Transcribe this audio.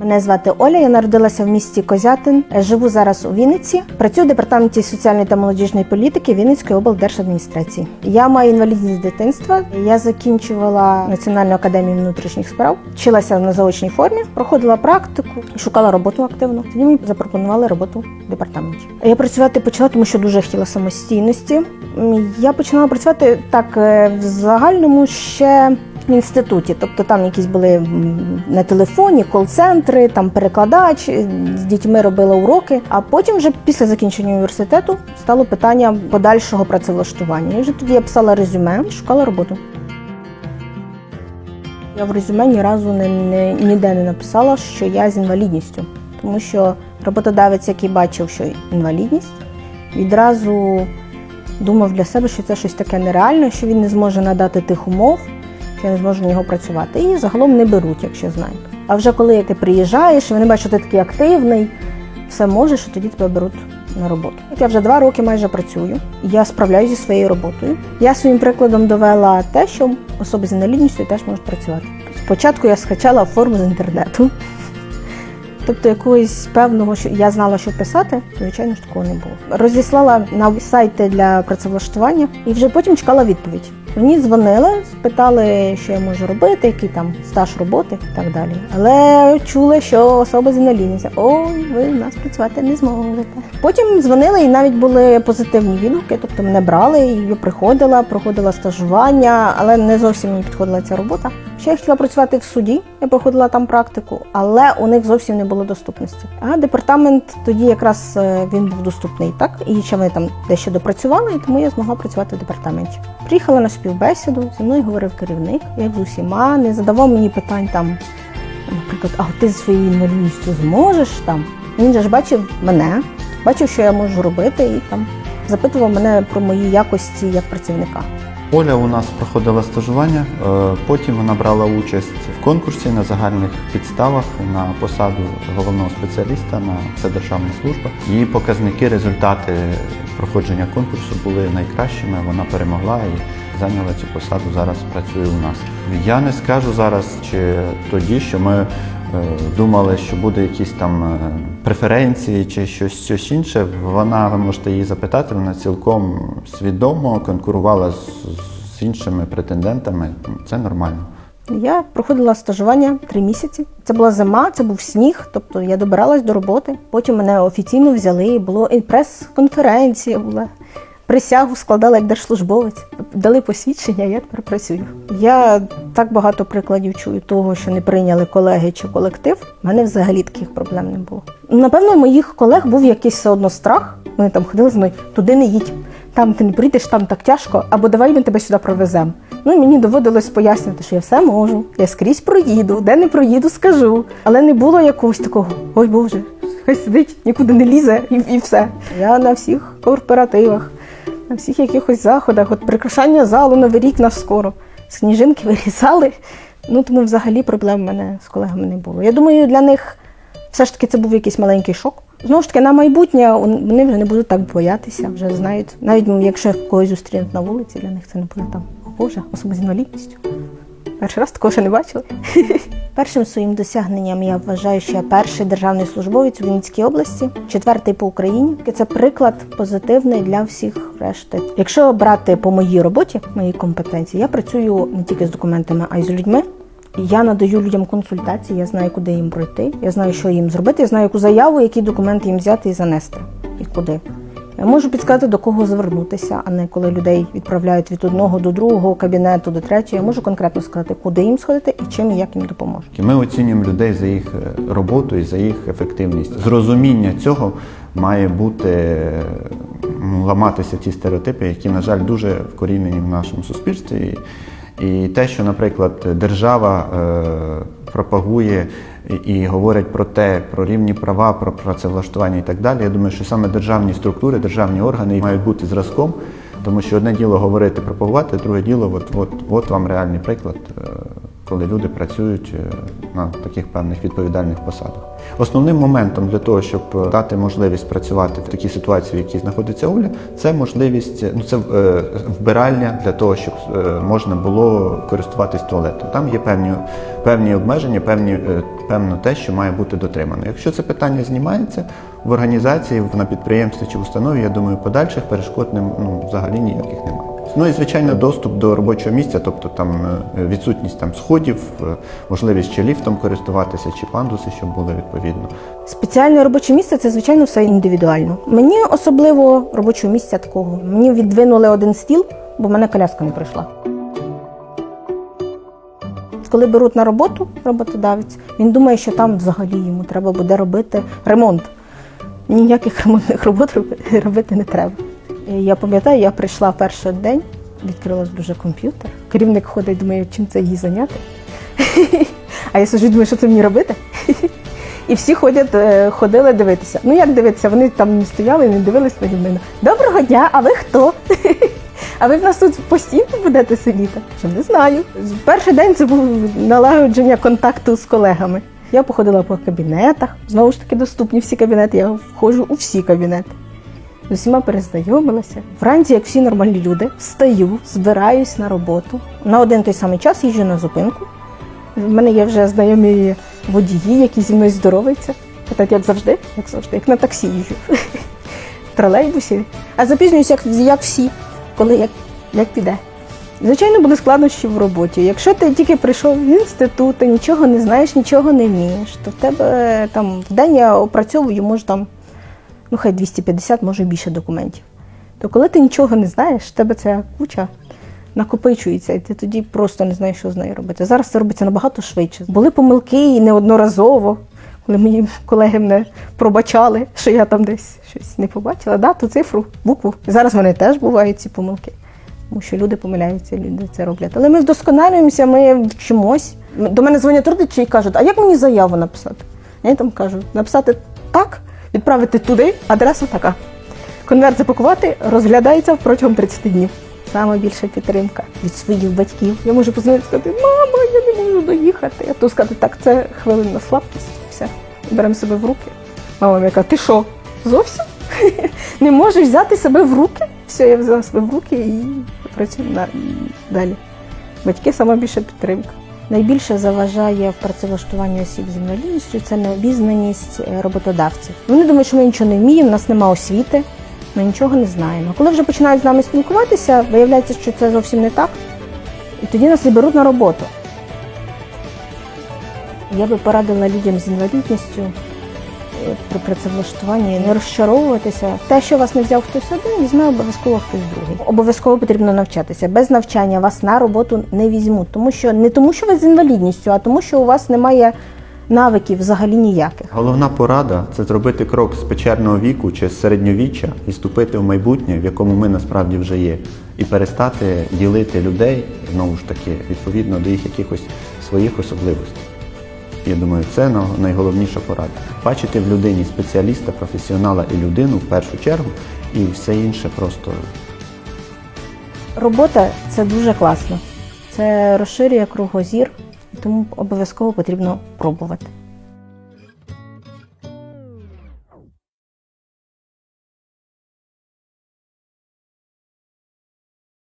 Мене звати Оля. Я народилася в місті Козятин. Е, Живу зараз у Вінниці. Працюю в департаменті соціальної та молодіжної політики Вінницької облдержадміністрації. Я маю інвалідність з дитинства. Я закінчувала Національну академію внутрішніх справ, вчилася на заочній формі, проходила практику, шукала роботу активно. Тоді мені запропонували роботу в департаменті. Я працювати почала, тому що дуже хотіла самостійності. Я починала працювати так е, в загальному ще інституті, тобто там якісь були на телефоні, кол-центри, там перекладач, е, з дітьми робила уроки. А потім, вже після закінчення університету, стало питання подальшого працевлаштування. І вже тоді я писала резюме і шукала роботу. Я в резюме ні разу не, не, ніде не написала, що я з інвалідністю, тому що роботодавець, який бачив, що інвалідність, відразу думав для себе, що це щось таке нереальне, що він не зможе надати тих умов, що я не зможу в нього працювати. І загалом не беруть, якщо знають. А вже коли ти приїжджаєш, і вони бачать, що ти такий активний, все можеш, і тоді тебе беруть на роботу. Я вже два роки майже працюю. Я справляюся зі своєю роботою. Я своїм прикладом довела те, що особи з інвалідністю теж можуть працювати. Спочатку я скачала форму з інтернету. Тобто якогось певного, що я знала, що писати, звичайно ж такого не було. Розіслала на сайти для працевлаштування і вже потім чекала відповідь. Мені дзвонили, спитали, що я можу робити, який там стаж роботи і так далі. Але чули, що особа з інвалідністю, ой, ви в нас працювати не зможете. Потім дзвонили і навіть були позитивні відгуки, тобто мене брали, і я приходила, проходила стажування, але не зовсім мені підходила ця робота. Ще я хотіла працювати в суді, я проходила там практику, але у них зовсім не було доступності. А департамент тоді якраз е, він був доступний, так і ще вони там дещо допрацювали, і тому я змогла працювати в департаменті. Приїхала на співбесіду, зі мною говорив керівник, як з усіма, не задавав мені питань там, наприклад, а ти зі своєю інвалідністю зможеш там. Він же ж бачив мене, бачив, що я можу робити, і там запитував мене про мої якості як працівника. Оля у нас проходила стажування, е, потім вона брала участь в конкурсі на загальних підставах на посаду головного спеціаліста на це державна служба. Її показники, результати проходження конкурсу були найкращими. Вона перемогла і зайняла цю посаду. Зараз працює у нас. Я не скажу зараз чи тоді, що ми. Е, Думали, що буде якісь там е, преференції чи щось, щось інше. Вона, ви можете її запитати, вона цілком свідомо конкурувала з, з іншими претендентами. Це нормально. Я проходила стажування три місяці. Це була зима, це був сніг, тобто я добиралась до роботи. Потім мене офіційно взяли, було прес-конференція була. Присягу складала як держслужбовець. Дали посвідчення, я тепер працюю. Я так багато прикладів чую того, що не прийняли колеги чи колектив. У мене взагалі таких проблем не було. Напевно, у моїх колег був якийсь все одно страх. Вони там ходили з мною, туди не їдь, там ти не прийдеш, там так тяжко, або давай ми тебе сюди провеземо. Ну і мені доводилось пояснити, що я все можу, я скрізь проїду, де не проїду, скажу. Але не було якогось такого, ой Боже, хай сидить, нікуди не лізе і, і все. Я на всіх корпоративах, на всіх якихось заходах, от прикрашання залу Новий рік нас скоро. Сніжинки вирізали. Ну тому взагалі проблем в мене з колегами не було. Я думаю, для них все ж таки це був якийсь маленький шок. Знову ж таки, на майбутнє вони вже не будуть так боятися, вже знають. Навіть ну, якщо когось зустрінуть на вулиці, для них це не буде там. О Боже, особа з інвалідністю. Перший раз такого ще не бачили. Першим своїм досягненням я вважаю, що я перший державний службовець у Вінницькій області, четвертий по Україні. Це приклад позитивний для всіх решти. Якщо брати по моїй роботі, моїй компетенції, я працюю не тільки з документами, а й з людьми. Я надаю людям консультації, я знаю, куди їм пройти, я знаю, що їм зробити, я знаю, яку заяву, які документи їм взяти і занести, і куди. Можу підсказати, до кого звернутися, а не коли людей відправляють від одного до другого кабінету до третього. Я можу конкретно сказати, куди їм сходити і чим і як їм допоможу. Ми оцінюємо людей за їх е, роботу і за їх ефективність. Зрозуміння цього має бути ламатися ті стереотипи, які, на жаль, дуже вкорінені в нашому суспільстві. І те, що, наприклад, держава е, пропагує і, говорить про те, про рівні права, про працевлаштування і так далі. Я думаю, що саме державні структури, державні органи мають бути зразком, тому що одне діло говорити, пропагувати, друге діло, от, от, от вам реальний приклад, е, коли люди працюють е, на таких певних відповідальних посадах. Основним моментом для того, щоб е, дати можливість працювати в такій ситуації, в якій знаходиться Оля, це можливість, ну це е, вбиральня для того, щоб можна було користуватись туалетом. Там є певні, певні обмеження, певні, певно те, що має бути дотримано. Якщо це питання знімається в організації, на підприємстві чи в установі, я думаю, подальших перешкод ну, взагалі ніяких немає. Ну і звичайно, доступ до робочого місця, тобто там е, відсутність там сходів, е, можливість чи ліфтом користуватися, чи пандуси, щоб були відповідно. Спеціальне робоче місце це звичайно все індивідуально. Мені особливо робочого місця такого. Мені віддвинули один стіл, бо в мене коляска не пройшла. Коли беруть на роботу роботодавець, він думає, що там взагалі йому треба буде робити ремонт. Ніяких ремонтних робот робити не треба. І Я пам'ятаю, я прийшла перший день, відкрилась дуже комп'ютер. Керівник ходить, думає, чим це її зайняти. А я сиджу, думаю, що це мені робити? І всі ходять, е, ходили дивитися. Ну як дивитися? Вони там не стояли і не дивились на мене. Доброго дня, а ви хто? А ви в нас тут постійно будете сидіти? Що не знаю. Перший день це був налагодження контакту з колегами. Я походила по кабінетах. Знову ж таки, доступні всі кабінети. Я входжу у всі кабінети. З усіма перезнайомилася. Вранці, як всі нормальні люди, встаю, збираюсь на роботу. На один той самий час їжджу на зупинку. В мене є вже знайомі водії, які зі мною здороваються. Питають, як завжди, як завжди, як на таксі їжджу. В тролейбусі. А запізнююся, як, як всі, коли як, як піде. Звичайно, були складнощі в роботі. Якщо ти тільки прийшов в інститут, ти нічого не знаєш, нічого не вмієш, то в тебе е, там в день я опрацьовую, може там, ну хай 250, може більше документів. То коли ти нічого не знаєш, в тебе ця куча накопичується, і ти тоді просто не знаєш, що з нею робити. Зараз це робиться набагато швидше. Були помилки і неодноразово, коли мої колеги мене пробачали, що я там десь щось не побачила, дату, цифру, букву. Зараз вони теж бувають ці помилки. Тому що люди помиляються, люди це роблять. Але ми вдосконалюємося, ми вчимось. До мене дзвонять родичі і кажуть, а як мені заяву написати? Я їм там кажу, написати так, відправити туди, адреса така. Конверт запакувати розглядається протягом 30 днів. Саме більша підтримка від своїх батьків. Я можу позвонити сказати, мама, я не можу доїхати. А то сказати, так, це хвилинна слабкість. Все. Беремо себе в руки. Мама яка, ти що? Зовсім? Не можеш взяти себе в руки? Все, я взяла себе в руки і працюю далі. Батьки сама більша підтримка. Найбільше заважає в працевлаштуванні осіб з інвалідністю це необізнаність е, роботодавців. Вони думають, що ми нічого не вміємо, в нас немає освіти, ми нічого не знаємо. Коли вже починають з нами спілкуватися, виявляється, що це зовсім не так, і тоді нас і беруть на роботу. Я би порадила людям з інвалідністю при працевлаштуванні не розчаровуватися. Те, що вас не взяв хтось один, візьме обов'язково хтось другий. Обов'язково потрібно навчатися. Без навчання вас на роботу не візьмуть, тому що не тому, що ви з інвалідністю, а тому, що у вас немає навиків взагалі ніяких. Головна порада це зробити крок з печерного віку чи з середньовіччя і вступити в майбутнє, в якому ми насправді вже є, і перестати ділити людей знову ж таки відповідно до їх якихось своїх особливостей. Я думаю, це найголовніша порада. Бачити в людині спеціаліста, професіонала і людину в першу чергу, і все інше просто Робота це дуже класно. Це розширює кругозір, тому обов'язково потрібно пробувати.